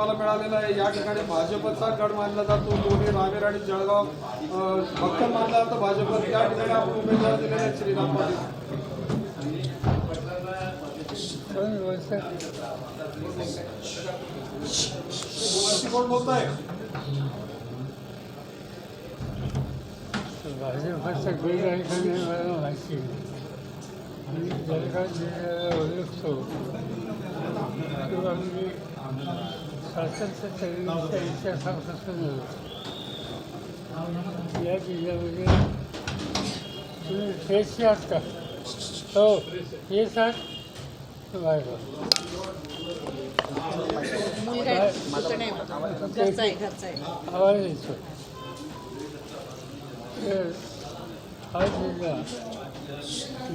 तुम्हाला मिळालेला आहे. या ठिकाणी भाजपचा गड मानला जातो. दोन्ही रावेर आणि जळगाव भक्त मानला जातो. भाजप या ठिकाणी आपण उमेदवार दिलेले आहेत श्रीराम पाटील. कोण बोलताय? आहे का नाही जळगाव जिल्ह्याला ओळखतो किंवा मी स्वातंत्र्य चळवळीच्या इतिहासापासून ओळखतो. या जिल्ह्यामध्ये तुम्ही फ्रेश आहात का हो येस आहात बरं मुलगा आहे, दुसरं नाही. घरचा आहे घरचा आहे आवाज येतो तर हा जिल्हा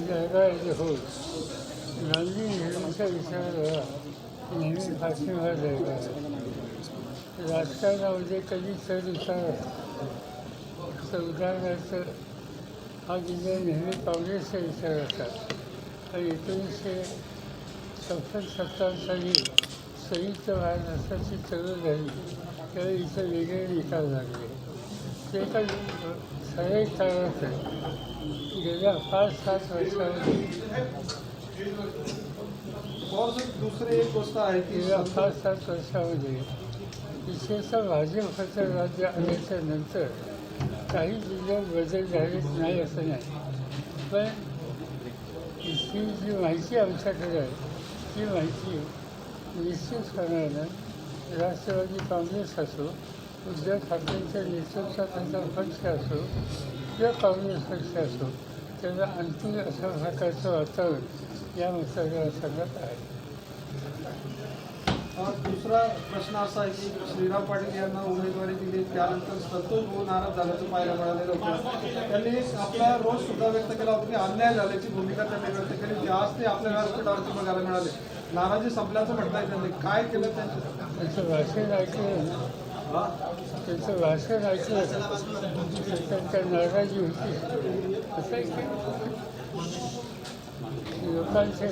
जळगाव येथे होत गांधी नेहरूंच्या विचाराला नेहमी पाठिंबा द्यायला राजकारणामध्ये कधी चढउतार उदाहरणार्थ हा जिल्हा नेहमी काँग्रेसचा विचार असतात आणि एकोणीसशे छप्पन सत्तावन्न साली संयुक्त महाराष्ट्राची चळवळ झाली त्यावेळी इथं वेगळे निकाल लागले ते काही ठराविक काळात गेल्या पाच सात वर्षामध्ये और दुसरी एक गोष्ट आहे की गेल्या सात वर्षामध्ये विशेषतः भाजपचं राज्य आल्याच्यानंतर काही जिल्ह्यात बदल झाले नाही असं नाही। पण ही जी माहिती आमच्याकडे आहे ती माहिती निश्चितपणानं राष्ट्रवादी काँग्रेस असो उद्धव ठाकरेंच्या त्यांचा पक्ष असो किंवा काँग्रेस पक्ष असो त्याला अंतिम अशा प्रकारचं वातावरण या मतदारसंघात आहे. अ, दुसरा प्रश्न असा आहे की श्रीराम पाटील यांना उमेदवारी दिली त्यानंतर संतोष भाऊ नाराज झाल्याचं पाहायला मिळालेलं होतं. त्यांनी आपला रोष सुद्धा व्यक्त केला होता की अन्याय झाल्याची भूमिका त्यांनी व्यक्त केली जे आज ते आपल्या व्यासपीठावरती बघायला मिळाले. नाराजी संपल्याचं म्हणताय त्यांनी. काय केलं त्यांचं त्याचं भाषण ऐकलं. ना, त्याचं भाषण ऐकलं तर त्यांच्या नाराजी होती असं आहे लोकांचे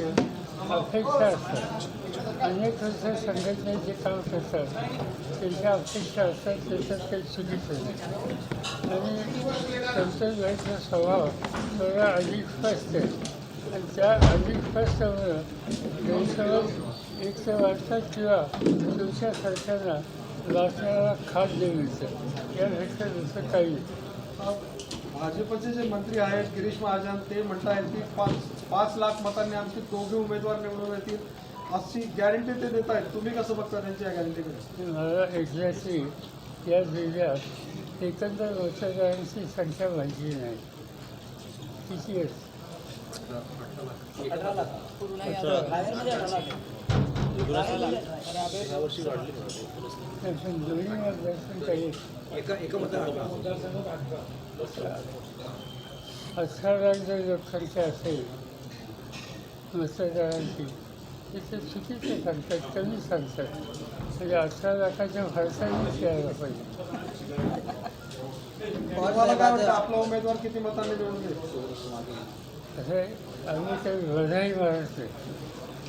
अपेक्षा असतात अनेक वर्ष संघटनेचे काम करतात त्यांच्या अपेक्षा असतात त्याच्यात काही चुकीचं नाही आणि संतोष भाईचा स्वभाव थोडा अधिक स्पष्ट आहे आणि त्या अधिक स्पष्टमुळं गैरसमज एक तर वाटतात किंवा तुमच्या सरकारला खात देऊ इच्छितं यापेक्षा दुसरं काही. भाजपचे जे मंत्री आहेत गिरीश महाजन ते म्हणत आहेत की पाच पाच लाख मतांनी आमचे दोघे उमेदवार निवडून येतील. अशी गॅरंटी ते देत आहेत. तुम्ही कसं बघता त्यांच्या गॅरंटीकडे मला एक्झॅक्टली या जिल्ह्यात एकंदर मतदारांची संख्या माहिती नाही. किती आहे? पूर्ण दोन्ही काही अठरा जर लोकसंख्या असेल मतदारांची तर ते चुकीचे सांगतात कमी सांगतात म्हणजे अठरा लाखाच्या फरकानेच यायला पाहिजे आपला उमेदवार किती मतांनी निवडून असं आम्ही काही बधाई मारत नाही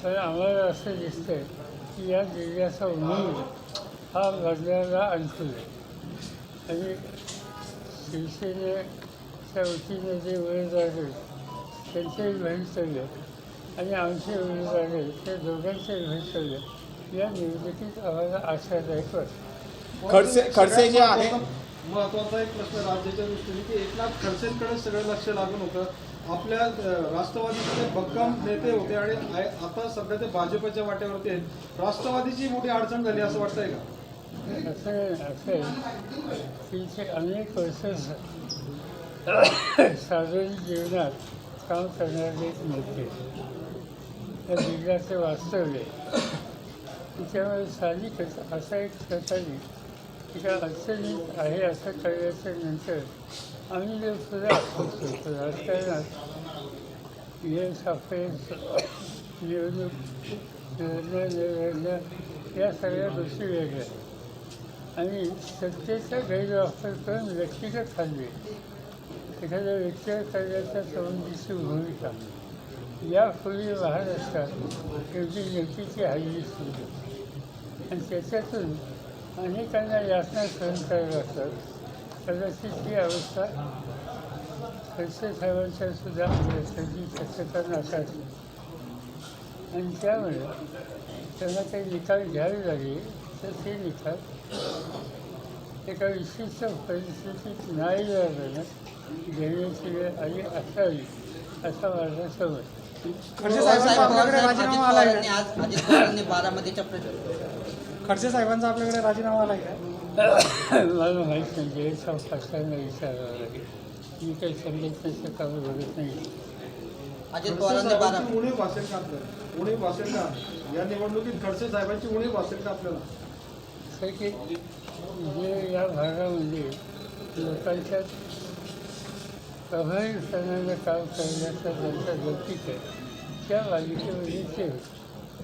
पण आम्हाला असं दिसतंय की या जिल्ह्याचा मूळ हा बदलायला अनुकूल आहे. आणि शिवसेनेच्या वतीने जे उमेदवार आहेत त्यांचेही भवितव्य आणि आमचे उमेदवार आहेत त्या दोघांचेही भवितव्य या निवडणुकीत आम्हाला आशादायक वाटतं. खडसे खडसे जे आहे महत्त्वाचा एक प्रश्न राज्याच्या दृष्टीने की एकनाथ खडसेंकडे सगळं लक्ष लागून होतं. आपल्या राष्ट्रवादीचे भक्कम नेते होते आणि आता सध्या ते भाजपच्या वाट्यावरती आहेत. राष्ट्रवादीची मोठी अडचण झाली असं वाटतंय का? असं असं आहे अनेक वर्ष सार्वजनिक जीवनात काम करणारे एक नेते त्या जिल्ह्याचे वास्तव्य आहे. त्याच्यामुळे साधिक असा एक प्रकारे तिच्या अडचणीत आहे असं कळल्याच्या नंतर आम्ही जे सुद्धा होतो राजकारणात यश अपयश निवडणूक निर्णय निवडणं या सगळ्या गोष्टी वेगळ्या आहेत. आणि सत्तेचा गैरवापर करून व्यक्तिगत हल्ले एखाद्या व्यक्तीवर करण्याच्या संबंधीची भूमिका यापूर्वी महाराष्ट्रात एवढी नेमकीची हल्ली सुरू आणि त्याच्यातून अनेकांना यातना सहन करायला असतात कदाचित ही अवस्था खडसे साहेबांच्या सुद्धा असण्याची शक्यता नाकारली आणि त्यामुळे त्यांना काही निकाल घ्यावे लागले तर ते निकाल एका विशिष्ट परिस्थितीत नाही झाल्यानं घेण्याची वेळ आली असावी असा माझा समज. खडसे साहेबांचा आपल्याकडे राजीनामा आलाय पवारांनी का? मला माहीत नाही जयचा फासल्यांना विचारावं लागेल मी काही संघटनेचं काम बघत नाही. अजित पवारांनी बारा साहेबांची उणीव भासेल का आपल्याला? उणीव भासेल का? या निवडणुकीत खडसे साहेबांची उणीव भासेल का आपल्याला? तर की जे या भागामध्ये लोकांच्या प्रभावीपणानं काम करण्याचा ज्यांचा लौकिक आहे. त्या बालिकेमध्ये ते होते.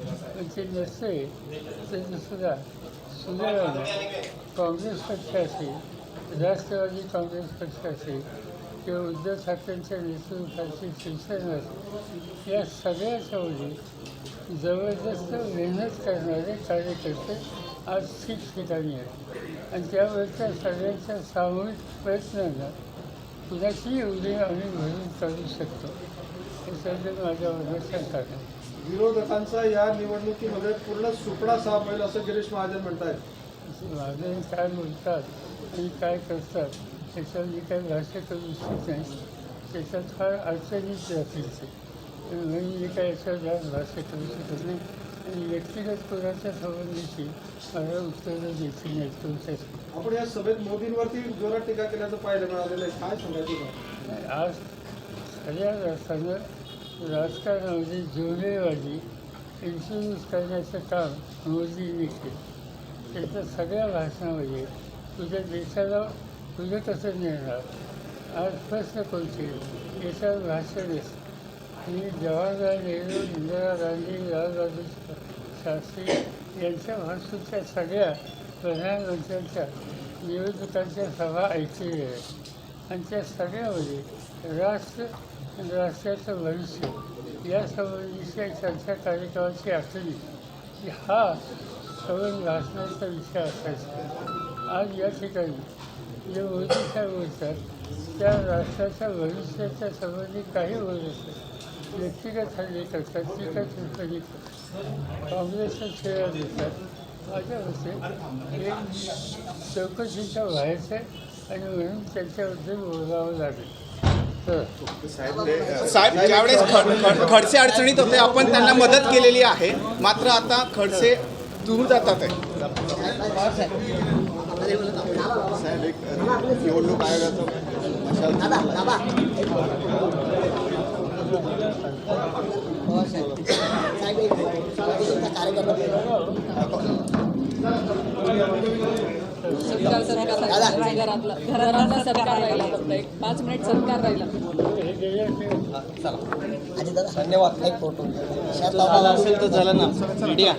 पण ते नसते तरी सुद्धा सुदैवाने काँग्रेस पक्ष राष्ट्रवादी काँग्रेस पक्ष किंवा उद्धव ठाकरेंच्या नेतृत्वाची शिवसेना या या सगळ्याच्यामध्ये जबरदस्त मेहनत करणारे कार्यकर्ते आज ठिकठिकाणी आहेत. आणि त्यावरच्या सगळ्यांच्या सामूहिक प्रयत्नांना कुणाची एवढी आम्ही भरून काढू शकतो. हे सगळे माझ्या मनात शंका विरोधकांचा या निवडणुकीमध्ये पूर्ण सुपडा साफ होईल असं गिरीश महाजन म्हणतायत. माझे काय बोलतात आणि काय करतात त्याच्यावर मी काही भाष्य करू इच्छित नाही. त्याच्यात फार अडचणीच ते म्हणून मी काय याच्यावर भाष्य करू शकत नाही. आणि व्यक्तिगत कोणाच्या संबंधीची मला उत्तरं देतील तुमच्यासाठी आपण या सभेत मोदींवरती जोरात टीका केल्याचं पाहायला मिळालेलं आहे. काय सांगायचं? आज खऱ्या अर्थानं राजकारणामध्ये म्हणजे जोडेवाडी इन्शुरन्स करण्याचं काम मोदींनी केलं. त्याच्या सगळ्या भाषणामध्ये तुझ्या देशाला तुझं कसं नेणार आज प्रश्न कोणते? याच्यावर भाषण आणि जवाहरलाल नेहरू इंदिरा गांधी लालबहादूर शास्त्री यांच्या भाषेच्या सगळ्या प्रधानमंत्र्यांच्या निवडणुकांच्या सभा ऐकलेल्या आहेत. आणि त्या सगळ्यामध्ये राष्ट्र आणि राष्ट्राचं भविष्य या संबंधीच्या चर्चा कार्यक्रमाची आखणी की हा सवन भाषणाचा विषय असायचा. आज या ठिकाणी जे मोदी साहेब बोलतात त्या राष्ट्राच्या भविष्याच्या संबंधी काही बोलत असतात. व्यक्तिगत हल्ले करतात टीका टिप्पणी करतात. काँग्रेसच्या खेळा देतात. माझ्या मते एक चौकशीच्या बाहेरचं आणि म्हणून त्याच्याबद्दल बोलावं लागेल साहेब ज्यावेळेस खड- खड- खडसे अडचणीत होते आपण त्यांना मदत केलेली आहे मात्र आता खडसे दूर जातात आहे निवडणूक आयोगाचं सत्कार सत्कार राहिला. घरातला घरातला सत्कार राहिला फक्त एक. पाच मिनिट सत्कार राहिला. हे धन्यवाद. एक फोटो. असेल तर झालं ना. मीडिया.